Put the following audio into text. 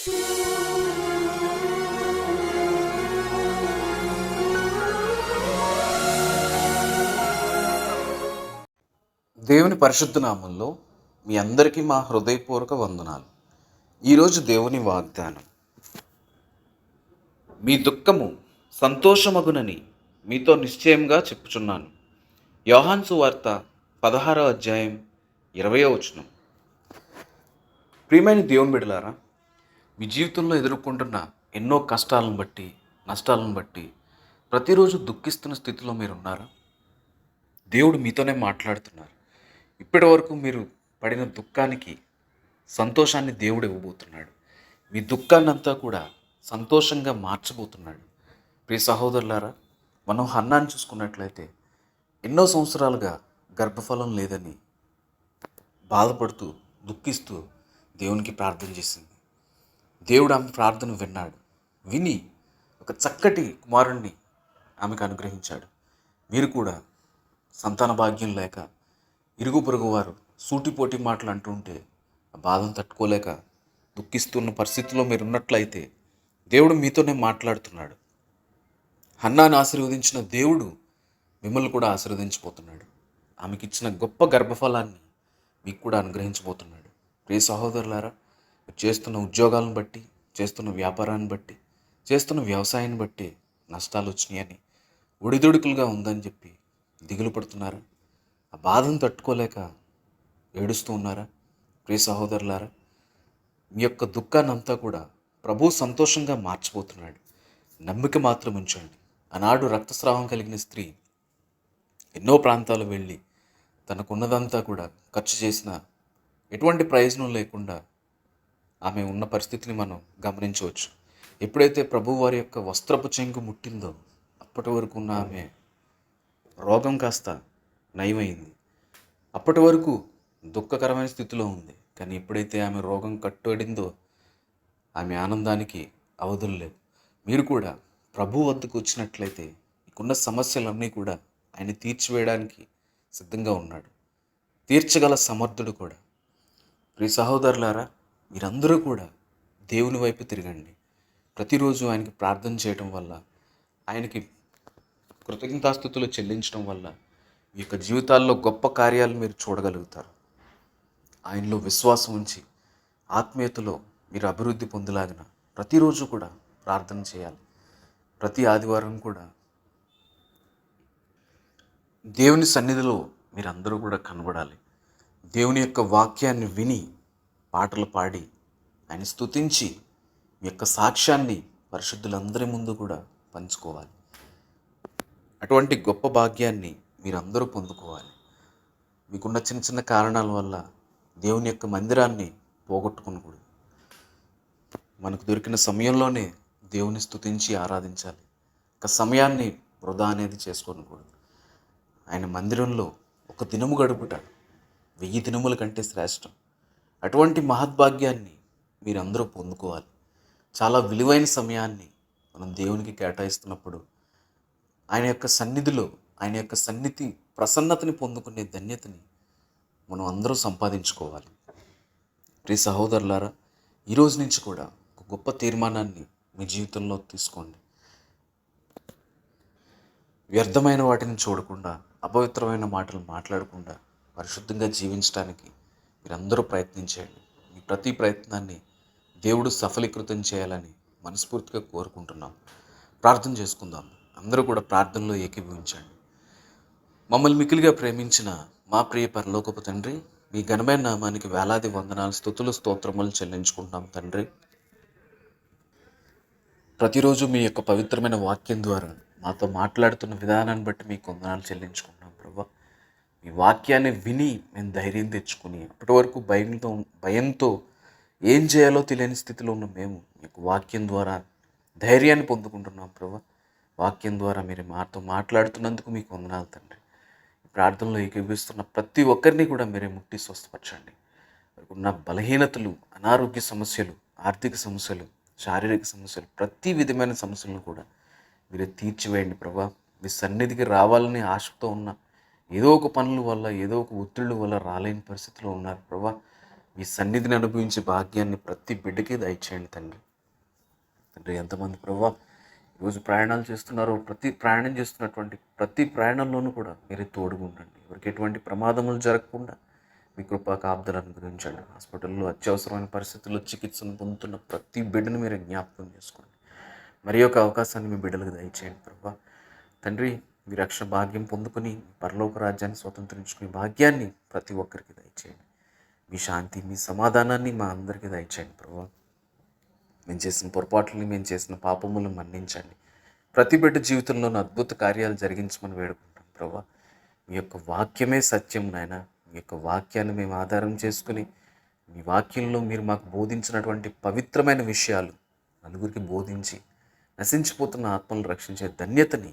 దేవుని పరిశుద్ధ నామంలో మీ అందరికీ మా హృదయపూర్వక వందనాలు. ఈరోజు దేవుని వాగ్దానం. మీ దుఃఖము సంతోషమగునని మీతో నిశ్చయంగా చెప్పుచున్నాను. యోహాన్సు వార్త పదహారో అధ్యాయం ఇరవయో వచనం. ప్రియమైన దేవుని బిడలారా మీ జీవితంలో ఎదుర్కొంటున్న ఎన్నో కష్టాలను బట్టి నష్టాలను బట్టి ప్రతిరోజు దుఃఖిస్తున్న స్థితిలో మీరు ఉన్నారా దేవుడు మీతోనే మాట్లాడుతున్నారు. ఇప్పటి వరకు మీరు పడిన దుఃఖానికి సంతోషాన్ని దేవుడు ఇవ్వబోతున్నాడు. మీ దుఃఖాన్ని అంతా కూడా సంతోషంగా మార్చబోతున్నాడు. ప్రియ సహోదరులారా మనం హన్నాన్ని చూసుకున్నట్లయితే ఎన్నో సంవత్సరాలుగా గర్భఫలం లేదని బాధపడుతూ దుఃఖిస్తూ దేవునికి ప్రార్థన చేసింది. దేవుడు ఆమె ప్రార్థన విన్నాడు. విని ఒక చక్కటి కుమారుణ్ణి ఆమెకు అనుగ్రహించాడు. మీరు కూడా సంతాన భాగ్యం లేక ఇరుగు పొరుగు వారు సూటిపోటి మాటలు అంటుంటే ఆ బాధను తట్టుకోలేక దుఃఖిస్తున్న పరిస్థితిలో మీరు ఉన్నట్లయితే దేవుడు మీతోనే మాట్లాడుతున్నాడు. హన్నాను ఆశీర్వదించిన దేవుడు మిమ్మల్ని కూడా ఆశీర్వదించబోతున్నాడు. ఆమెకిచ్చిన గొప్ప గర్భఫలాన్ని మీకు కూడా అనుగ్రహించబోతున్నాడు. ప్రియ సహోదరులారా చేస్తున్న ఉద్యోగాలను బట్టి చేస్తున్న వ్యాపారాన్ని బట్టి చేస్తున్న వ్యవసాయాన్ని బట్టి నష్టాలు వచ్చినాయని ఒడిదుడుకులుగా ఉందని చెప్పి దిగులు పడుతున్నారా? ఆ బాధను తట్టుకోలేక ఏడుస్తూ ఉన్నారా? ప్రియ సహోదరులారా మీ యొక్క దుఃఖాన్ని అంతా కూడా ప్రభు సంతోషంగా మార్చిపోతున్నాడు. నమ్మిక మాత్రం ఉంచండి. ఆనాడు రక్తస్రావం కలిగిన స్త్రీ ఎన్నో ప్రాంతాలు వెళ్ళి తనకున్నదంతా కూడా ఖర్చు చేసిన ఎటువంటి ప్రయోజనం లేకుండా ఆమె ఉన్న పరిస్థితిని మనం గమనించవచ్చు. ఎప్పుడైతే ప్రభు వారి యొక్క వస్త్రపు చెంగు ముట్టిందో అప్పటి వరకు ఉన్న ఆమె రోగం కాస్త నయమైంది. అప్పటి వరకు దుఃఖకరమైన స్థితిలో ఉంది. కానీ ఎప్పుడైతే ఆమె రోగం కట్టడిందో ఆమె ఆనందానికి అవధులు లేవు. మీరు కూడా ప్రభు వద్దకు వచ్చినట్లయితే మీకున్న సమస్యలన్నీ కూడా ఆయన తీర్చివేయడానికి సిద్ధంగా ఉన్నాడు. తీర్చగల సమర్థుడు కూడా. ప్రియ సహోదరులారా మీరందరూ కూడా దేవుని వైపు తిరగండి. ప్రతిరోజు ఆయనకి ప్రార్థన చేయటం వల్ల ఆయనకి కృతజ్ఞతాస్థుతులు చెల్లించడం వల్ల మీ యొక్క జీవితాల్లో గొప్ప కార్యాలు మీరు చూడగలుగుతారు. ఆయనలో విశ్వాసం ఉంచి ఆత్మీయతలో మీరు అభివృద్ధి పొందలాగిన ప్రతిరోజు కూడా ప్రార్థన చేయాలి. ప్రతి ఆదివారం కూడా దేవుని సన్నిధిలో మీరందరూ కూడా కనబడాలి. దేవుని యొక్క వాక్యాన్ని విని పాటలు పాడి ఆయన స్తుతించి మీ యొక్క సాక్ష్యాన్ని పరిశుద్ధులందరి ముందు కూడా పంచుకోవాలి. అటువంటి గొప్ప భాగ్యాన్ని మీరందరూ పొందుకోవాలి. మీకున్న చిన్న చిన్న కారణాల వల్ల దేవుని యొక్క మందిరాన్ని పోగొట్టుకునకూడదు. మనకు దొరికిన సమయంలోనే దేవుని స్థుతించి ఆరాధించాలి. ఒక సమయాన్ని వృధా అనేది చేసుకోనకూడదు. ఆయన మందిరంలో ఒక దినము గడుపుట వెయ్యి దినముల కంటే శ్రేష్టం. అటువంటి మహద్భాగ్యాన్ని మీరందరూ పొందుకోవాలి. చాలా విలువైన సమయాన్ని మనం దేవునికి కేటాయిస్తున్నప్పుడు ఆయన యొక్క సన్నిధిలో ఆయన యొక్క సన్నిధి ప్రసన్నతని పొందుకునే ధన్యతని మనం అందరూ సంపాదించుకోవాలి. ప్రియ సహోదరులారా ఈరోజు నుంచి కూడా ఒక గొప్ప తీర్మానాన్ని మీ జీవితంలో తీసుకోండి. వ్యర్థమైన వాటిని చూడకుండా అపవిత్రమైన మాటలు మాట్లాడకుండా పరిశుద్ధంగా జీవించడానికి మీరందరూ ప్రయత్నించేయండి. మీ ప్రతి ప్రయత్నాన్ని దేవుడు సఫలీకృతం చేయాలని మనస్ఫూర్తిగా కోరుకుంటున్నాం. ప్రార్థన చేసుకుందాం. అందరూ కూడా ప్రార్థనలో ఏకీభవించండి. మమ్మల్ని మికిలిగా ప్రేమించిన మా ప్రియ పరలోకపు తండ్రి మీ ఘనమైన నామానికి వేలాది వందనాలు స్థుతులు స్తోత్రములు చెల్లించుకుంటాం తండ్రి. ప్రతిరోజు మీ యొక్క పవిత్రమైన వాక్యం ద్వారా మాతో మాట్లాడుతున్న విధానాన్ని బట్టి మీకు వందనాలు చెల్లించుకుంటున్నాం. మీ వాక్యాన్ని విని మేము ధైర్యం తెచ్చుకుని అప్పటి వరకు భయంతో భయంతో ఏం చేయాలో తెలియని స్థితిలో ఉన్న మేము మీకు వాక్యం ద్వారా ధైర్యాన్ని పొందుకుంటున్నాం ప్రభా. వాక్యం ద్వారా మీరు మాతో మాట్లాడుతున్నందుకు మీకు వందనాలు తండ్రి. ఈ ప్రార్థనలో ఏకీభిస్తున్న ప్రతి ఒక్కరిని కూడా మీరే ముట్టి స్వస్థపరచండి. ఉన్న బలహీనతలు అనారోగ్య సమస్యలు ఆర్థిక సమస్యలు శారీరక సమస్యలు ప్రతి విధమైన సమస్యలను కూడా మీరు తీర్చివేయండి ప్రభా. మీ సన్నిధికి రావాలని ఆశతో ఉన్న ఏదో ఒక పనుల వల్ల ఏదో ఒక ఒత్తిళ్ళ వల్ల రాలేని పరిస్థితిలో ఉన్నారు ప్రభా. మీ సన్నిధిని అనుభవించే భాగ్యాన్ని ప్రతి బిడ్డకి దయచేయండి తండ్రి. తండ్రి ఎంతమంది ప్రభా ఈరోజు ప్రయాణాలు చేస్తున్నారో ప్రతి ప్రయాణం చేస్తున్నటువంటి ప్రతి ప్రయాణంలోనూ కూడా మీరే తోడుగా ఉండండి. ఎవరికి ఎటువంటి ప్రమాదములు జరగకుండా మీ కృపా కాపుదలు అనుగ్రహించండి. హాస్పిటల్లో అత్యవసరమైన పరిస్థితుల్లో చికిత్సను పొందుతున్న ప్రతి బిడ్డను మీరు జ్ఞాపకం చేసుకోండి. మరి ఒక అవకాశాన్ని మీ బిడ్డలకు దయచేయండి ప్రభా. తండ్రి మీ రక్షణ భాగ్యం పొందుకుని పరలోక రాజ్యాన్ని స్వతంత్రించుకునే భాగ్యాన్ని ప్రతి ఒక్కరికి దయచేయండి. మీ శాంతి మీ సమాధానాన్ని మా అందరికీ దయచేయండి ప్రభు. మేము చేసిన పొరపాట్లని మేము చేసిన పాపములను మన్నించండి. ప్రతి బిడ్డ జీవితంలోని అద్భుత కార్యాలు జరిగించమని వేడుకుంటాం ప్రభా. మీ యొక్క వాక్యమే సత్యం నాయన. మీ యొక్క వాక్యాన్ని మేము ఆధారం చేసుకుని మీ వాక్యంలో మీరు మాకు బోధించినటువంటి పవిత్రమైన విషయాలు నలుగురికి బోధించి నశించిపోతున్న ఆత్మలను రక్షించే ధన్యతని